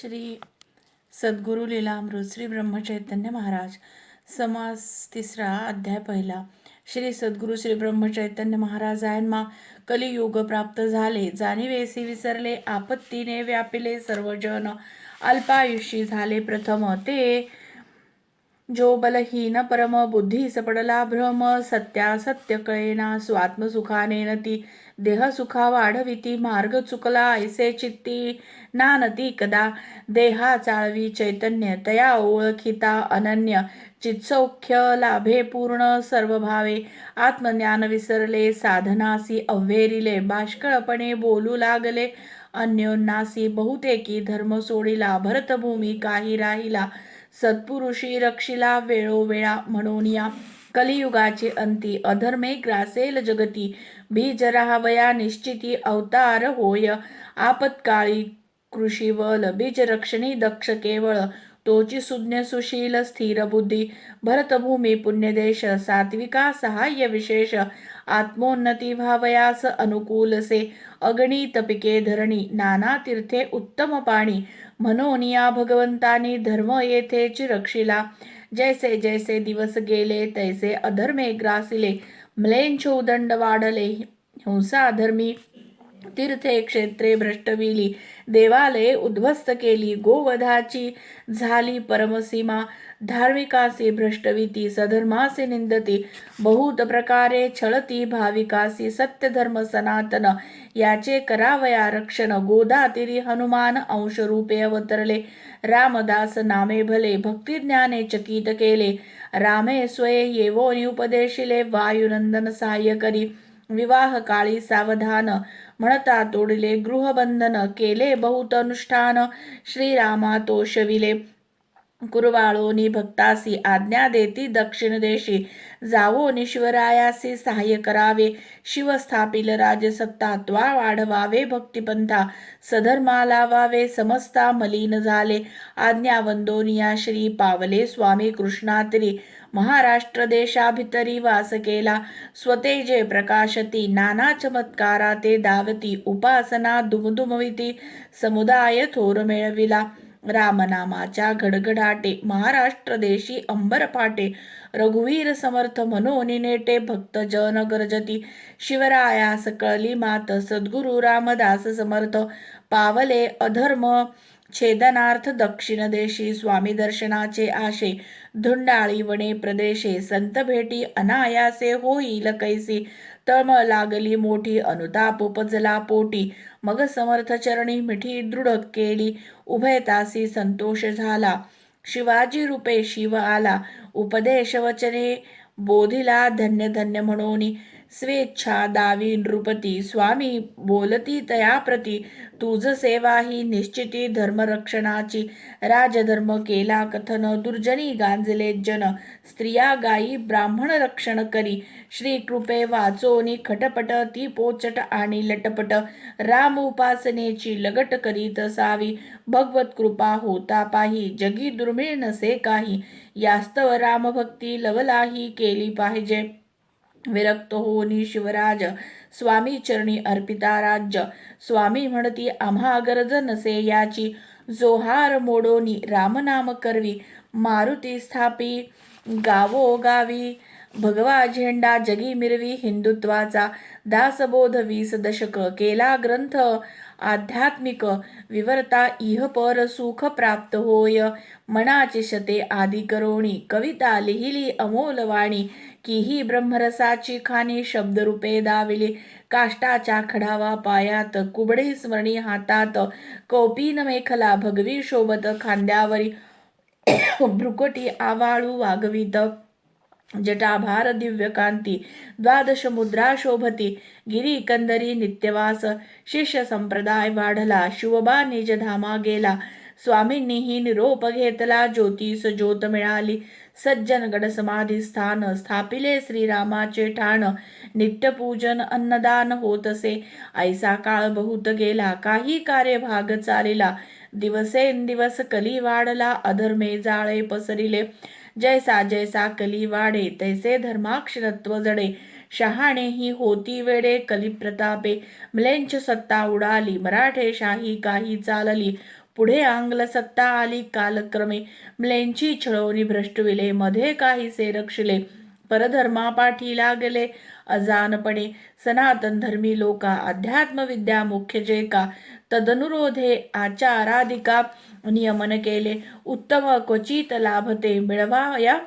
श्री सद्गुरु लीलामृत श्री ब्रह्मचैतन्य महाराज समास तिसरा अध्याय पहिला. श्री सद्गुरु श्री ब्रह्मचैतन्य महाराजांना कलियुग प्राप्त झाले. जाणीवेसी विसरले आपत्तीने व्यापिले सर्वजन. अल्पायुषी झाले प्रथम ते. जो बलहीन परम बुद्धी सपडला भ्रम सत्या सत्य कळेना स्वात्मसुखाने नती. देह सुखा वाढविती मार्ग चुकला ऐसे चित्ती नानती कदा. देहा चाळवी चैतन्य तया ओळखिता अनन्य. चित्सौख्य लाभे पूर्ण सर्व भावे. आत्मज्ञान विसरले साधनासी अव्हेरिले. बाष्कळपणे बोलू लागले अन्योन्नासी बहुतेकी धर्म सोडिला. भरतभूमी काही राहिला सत्पुरुषी रक्षिला वेळोवेळा म्हणून या कलियुगाचे अंती अधर्मे ग्रासेल जगती बीज राहावया निश्चिती अवतार होय आपत्काळी कृषीवल बीज रक्षणी दक्ष केवळ तोची सुज्ञ सुशील स्थिर बुद्धी भरतभूमी पुण्यदेश सात्विका सहाय्य विशेष आत्मोन्नती भावयास अनुकूलसे अगणित पिके धरणी नाना तीर्थे उत्तम पाणी मनोनिया भगवंतानी धर्म येथेच रक्षिला जैसे जैसे दिवस गेले तैसे अधर्मे ग्रासिले म्लेंछ उदंड वाढले हिंसा अधर्मी तीर्थे क्षेत्रे भ्रष्टविली देवालये उद्ध्वस्त केली गोवधाची झाली परमसीमा। धार्मिकासी भ्रष्टविती सधर्मासी निंदती बहुत प्रकारे छळती भाविकासी सत्यधर्म सनातन याचे करावया रक्षण गोदातिरी हनुमान अंशरूपे अवतरले रामदास नामे भले भक्तिज्ञाने चकित केले रामे स्वये येवो उपदेशिले वायुनंदन सहाय्य करी विवाह काळी सावधान म्हणता तोडले गृहबंधन केले बहुत अनुष्ठान श्रीरामा तोषविले शविले कुरवाळोनी भक्तासी आज्ञा देती दक्षिण देशी. जावो निश्वरायासी सहाय्य करावे. शिव स्थापिल राजसत्ता त्वा वाढवावे भक्तिपंथा. सधर्मा लावावे समस्ता मलिन झाले. आज्ञा वंदोनिया श्री पावले स्वामी कृष्णातरी. महाराष्ट्र देशाभितरी वास केला. स्वतेजे प्रकाशती नाना चमत्कारा ते दावती. उपासना दुमदुमविती. समुदाय थोर मेळविला. रामनामाच्या घडघडाटे महाराष्ट्र देशी अंबरपाटे रघुवीर समर्थ मनोनी नेटे भक्त जन गरजती शिवरायास कळली मात सद्गुरु रामदास समर्थ पावले अधर्म छेदनार्थ दक्षिणदेशी स्वामी दर्शनाचे आशे धुंडाळी वने प्रदेशे संत भेटी अनायासे होईल कैसी तळमळ लागली मोठी अनुताप उपजला पोटी मग समर्थ चरणी मिठी दृढ केली उभयतासी संतोष झाला शिवाजी रूपे शिव आला उपदेश वचने बोधिला धन्य धन्य म्हणून स्वेच्छा दावी नृपती स्वामी बोलती तयाप्रती तुझ सेवा ही निश्चिती धर्मरक्षणाची राजधर्म केला कथन दुर्जनी गांजले जन स्त्रिया गायी ब्राह्मण रक्षण करी श्री कृपे वाचोनी खटपट ती पोचट आणि लटपट राम उपासनेची लगट करी तसावी भगवत कृपा होता पाही जगी दुर्मिळ नसे काही यास्तव रामभक्ती लवलाही केली पाहिजे. विरक्त होनी शिवराज स्वामी चरणी अर्पिता राज्य. स्वामी म्हणती आम्हा गरज नसे याची. जोहार मोडोनी रामनाम करवी. मारुती स्थापी गावो गावी. भगवा झेंडा जगी मिरवी हिंदुत्वाचा दासबोध वीस दशक केला ग्रंथ. आध्यात्मिक विवरता इह पर सुख प्राप्त होय. मनाचे शते आदि करोणी कविता लिहिली अमोलवाणी की ही ब्रह्मरसाची खाणी शब्दरूपे दाविली. काष्टाच्या खडावा पायात कुबडे स्मरणी हातात. कौपीन मेखला भगवी शोभत खांद्यावरी. भ्रुकटी आवाळू वागवीत. जटाभार दिव्यकांती द्वादश मुद्रा शोभती. गिरी कंदरी नित्यवास. शिष्य संप्रदाय वाढला. शिवबा निजधामा गेला. स्वामींनीही निरोप घेतला. ज्योतिष ज्योत मिळाली. सज्जन गड समाधी स्थान स्थापिले श्रीरामाचे ठाण. नित्यपूजन अन्नदान होतसे. ऐसा काळ बहुत गेला काही कार्य भाग चालिला. दिवसेंदिवस कली वाढला अधर्मे जाळे पसरिले. जैसा जैसा कली वाढे तैसे धर्माक्षरत्व जडे. शहाणे ही होती वेडे कलिप्रतापे म्लेंच सत्ता उडाली मराठे शाही काही चालली. पुढे आंग्ल सत्ता आली कालक्रमे. म्लेंची छळवणी भ्रष्टविले मध्ये काहीसे रक्षले परधर्मापाठी लागले अजानपणे. सनातन धर्मी लोका अध्यात्मविद्या मुख्य जे का. तदनुरोधे आचाराधिका नियमन केले. उत्तम क्वचित लाभते मिळवाया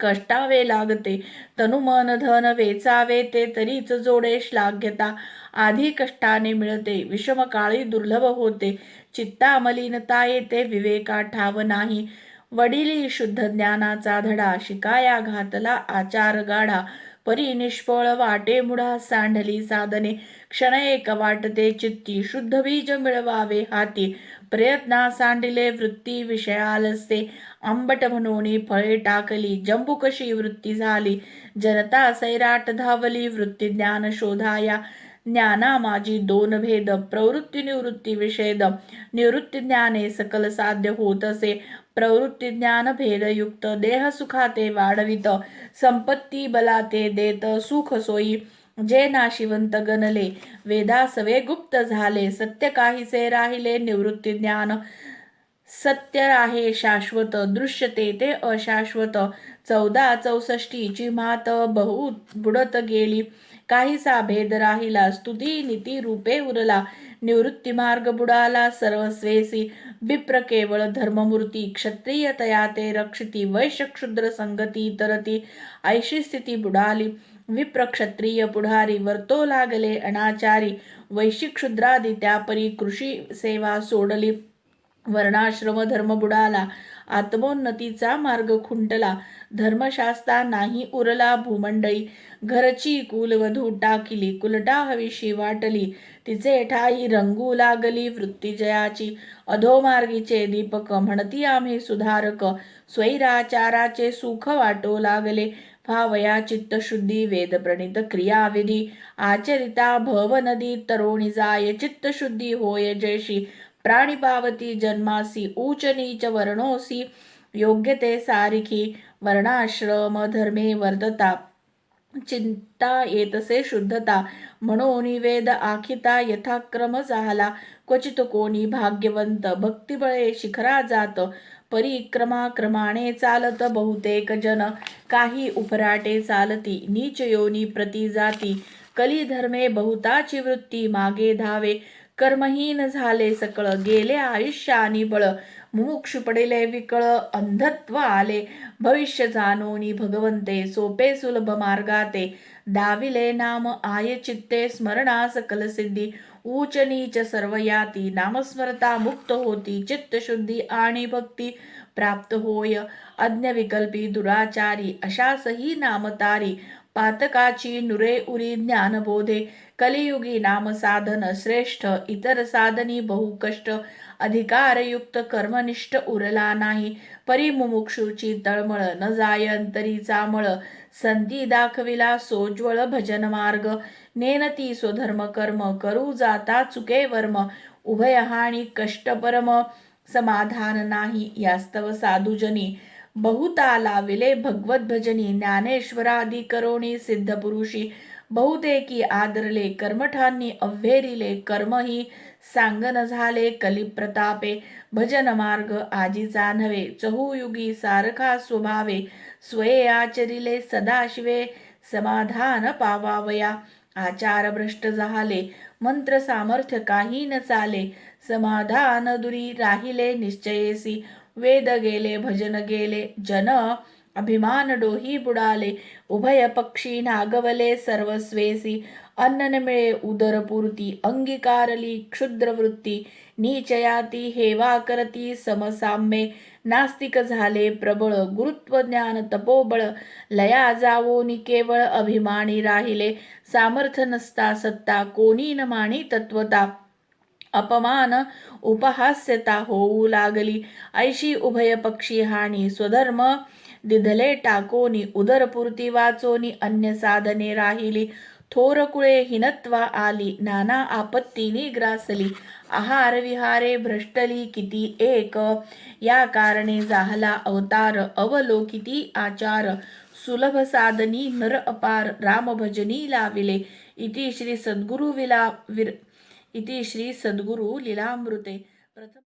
कष्टावे लागते. तनु मन धन वेचावे ते तरीच जोडे श्लाघ्यता. आधी कष्टाने मिळते विषमकाळी दुर्लभ होते. चित्ता मलिनता येते विवेका ठाव नाही. वडिली शुद्ध ज्ञानाचा धडा शिकाया घातला आचार गाढा परी निष्फळ वाटे मुढा सांडली साधने. क्षण एक वाटते चित्ती शुद्ध बीज मिळवावे हाती. प्रयत्ना सांडिले वृत्ती विषयालसे आंबट म्हणून फळे टाकली जंबुकशी वृत्ती झाली? जनता सैराट धावली वृत्ती ज्ञान शोधाया. ज्ञाना माझी दोन भेद प्रवृत्ती निवृत्ती विषेद. निवृत्ती ज्ञाने सकल साध्य होत असे. प्रवृत्ती ज्ञान भेदयुक्त देह सुखाते वाढवित. संपत्ती बलाते देत सुख सोयी. जे नाशिवंत गणले वेदासवे गुप्त झाले. सत्य काहीसे राहिले निवृत्ती ज्ञान. सत्य आहे शाश्वत दृश्यते ते अशाश्वत. चौदा चौसष्टीची मात बहु बुडत गेली. काहीसा भेद राहिला स्तुती नीती रूपे उरला. निवृत्ती मार्ग बुडाला सर्वस्वेसी. विप्र केवळ धर्ममूर्ती क्षत्रिय तया ते रक्षिती वैश्य क्षुद्र संगती तरती. ऐशी स्थिती बुडाली. विप्र क्षत्रिय पुढारी वर्तो लागले अनाचारी. वैशिक क्षुद्रादी त्यापरी कृषी सेवा सोडली. वर्णाश्रम धर्म बुडाला आत्मोन्नतीचा मार्ग खुंटला. धर्मशास्त्रा नाही उरला भूमंडळी घरची कुलवधू टाकिली कुलटा हवीशी वाटली. तिचे ठाई रंगू लागली वृत्तीजयाची. अधोमार्गीचे दीपक म्हणती आम्ही सुधारक. स्वैराचाराचे सुख वाटो लागले. भावया चित्तशुद्धी वेदप्रणित क्रियाविधी. आचरिता भव तरुणी जाय चित्तशुद्धी होय जयशी प्राणी पावती जन्मासी ऊच नीच वर्णोसी योग्य ते सारिखी वर्णाश्रम धर्मे वर्धता चिंता येतसे शुद्धता म्हणून वेद आखिता यथाक्रम झाला क्वचित कोणी भाग्यवंत भक्तिबळे शिखरा जात परिक्रमा क्रमाने चालत बहुतेक जन काही उपराटे चालती नीच योनी प्रति जाती कली धर्मे बहुताची वृत्ती मागे धावे कर्महीन झाले सकळ. गेले आयुष्यानी बळ. मुमुक्ष पडिले विकळ. अंधत्व आले. भविष्य जाणोनी भगवंते. सोपे सुलभ मार्गाते. दाविले नाम आय चित्ते. स्मरणा सकल सिद्धी उच नीच सर्व याती नामस्मरता मुक्त होती. चित्तशुद्धी आणि भक्ती प्राप्त होय. अज्ञविकल्पी दुराचारी. अशासही नामतारी. पातकाची नुरे उरी ज्ञानबोधे कलियुगी नाम साधन श्रेष्ठ इतर साधनी बहु कष्ट अधिकारयुक्त कर्मनिष्ठ उरला नाही परिमुमुक्षूची तळमळ न जाय अंतरीचा मळ संधी दाखविला सोज्वळ भजन मार्ग नेनती स्वधर्म कर्म करू जाता चुके वर्म उभयहानी कष्ट परम समाधान नाही यास्तव साधुजनी बहुता लाविले भगवत भजनी ज्ञानेश्वरादी करोणी सिद्ध पुरुषी बहुतेकी आदरले कर्मठांनी अव्हेरिले कर्मही सांगन झाले कलिप्रतापे भजन मार्ग आजीचा नव्हे चहुयुगी सारखा स्वभावे स्वये आचरिले सदाशिवे समाधान पावावया आचार भ्रष्ट झाले मंत्र सामर्थ्य काही न चाले समाधान दुरी राहिले निश्चयेसी वेद गेले भजन गेले जन अभिमान डोही बुडाले उभय पक्षी नागवले सर्वस्वेसी अन्न मिळे उदरपूर्ती अंगीकारली क्षुद्रवृत्ती नीचयाती हेवा करती समसाम्ये नास्तिक झाले प्रबळ गुरुत्वज्ञान तपोबळ लया जावो नि केवळ अभिमानी राहिले सामर्थ्य नसता सत्ता कोणी न माणी तत्वता अपमान उपहास्यता होऊ लागली। ऐशी उभय पक्षी हानी स्वधर्म। दिधले टाकोनी उदरपूर्ती वाचोनी अन्य साधने राहिली। थोरकुळे हिनत्वा आली नाना आपत्तीनी ग्रासली। आहार विहारे भ्रष्टली किती एक। या कारणे झाला अवतार अवलोकिती आचार। सुलभ साधनी नर अपार रामभजनी लाविले। इति श्री सद्गुरु विला विर इति श्री सद्गुरु लीलामृते प्रथम